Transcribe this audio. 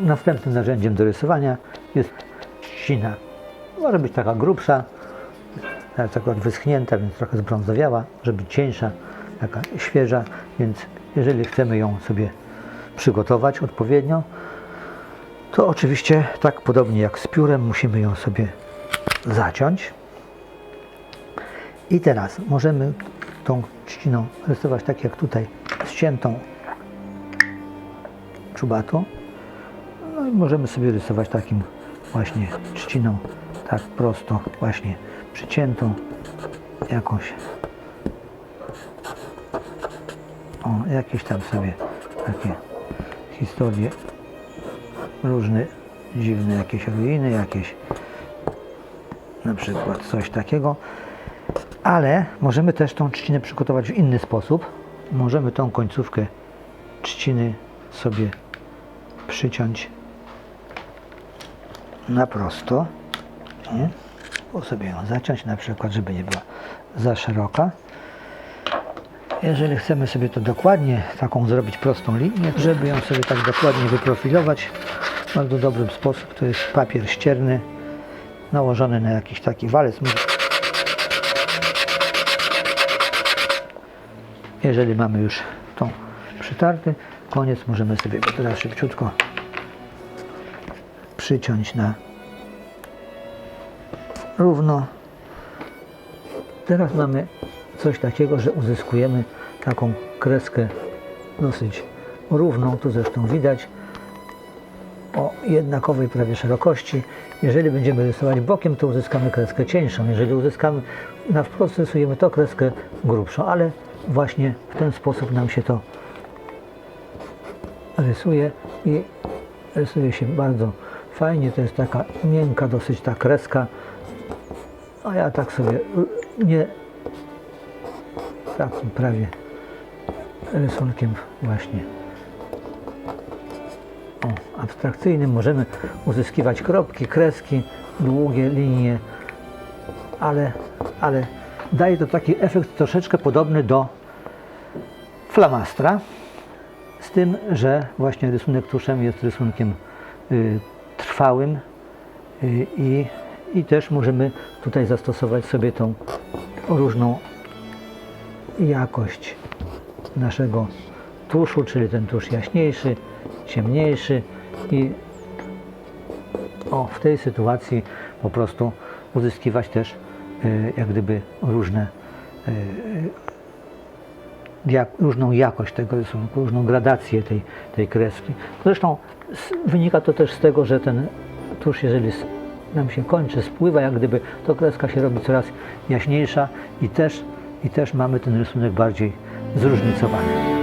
Następnym narzędziem do rysowania jest trzcina. Może być taka grubsza, akurat wyschnięta, więc trochę zbrązowiała, żeby cieńsza, taka świeża, więc jeżeli chcemy ją sobie przygotować odpowiednio, to oczywiście tak podobnie jak z piórem musimy ją sobie zaciąć. I teraz możemy tą trzciną rysować tak jak tutaj ściętą czubatą. I możemy sobie rysować takim właśnie trzciną, tak prosto, właśnie przyciętą jakąś. O, jakieś tam sobie takie historie różne dziwne jakieś ruiny, jakieś na przykład coś takiego. Ale możemy też tą trzcinę przygotować w inny sposób. Możemy tą końcówkę trzciny sobie przyciąć na prosto. Nie? Sobie ją zaciąć na przykład, żeby nie była za szeroka. Jeżeli chcemy sobie to dokładnie, taką zrobić prostą linię, żeby ją sobie tak dokładnie wyprofilować, bardzo dobrym sposób to jest papier ścierny nałożony na jakiś taki walec. Jeżeli mamy już tą przytarty, koniec możemy sobie go teraz szybciutko przyciąć na równo. Teraz mamy coś takiego, że uzyskujemy taką kreskę dosyć równą, tu zresztą widać o jednakowej prawie szerokości. Jeżeli będziemy rysować bokiem, to uzyskamy kreskę cieńszą. Jeżeli uzyskamy na wprost, rysujemy to kreskę grubszą, ale właśnie w ten sposób nam się to rysuje i rysuje się bardzo fajnie. To jest taka miękka dosyć ta kreska, a ja tak sobie nie takim prawie rysunkiem właśnie o, abstrakcyjnym możemy uzyskiwać kropki, kreski, długie linie, ale, ale daje to taki efekt troszeczkę podobny do flamastra, z tym, że właśnie rysunek tuszem jest rysunkiem y, trwałym y, i, i też możemy tutaj zastosować sobie tą różną jakość naszego tuszu, czyli ten tusz jaśniejszy, ciemniejszy i o, w tej sytuacji po prostu uzyskiwać też y, jak gdyby różne y, jak, różną jakość tego rysunku, różną gradację tej, tej kreski. Zresztą s- wynika to też z tego, że ten tusz, jeżeli nam się kończy, spływa, jak gdyby, to kreska się robi coraz jaśniejsza i też, i też mamy ten rysunek bardziej zróżnicowany.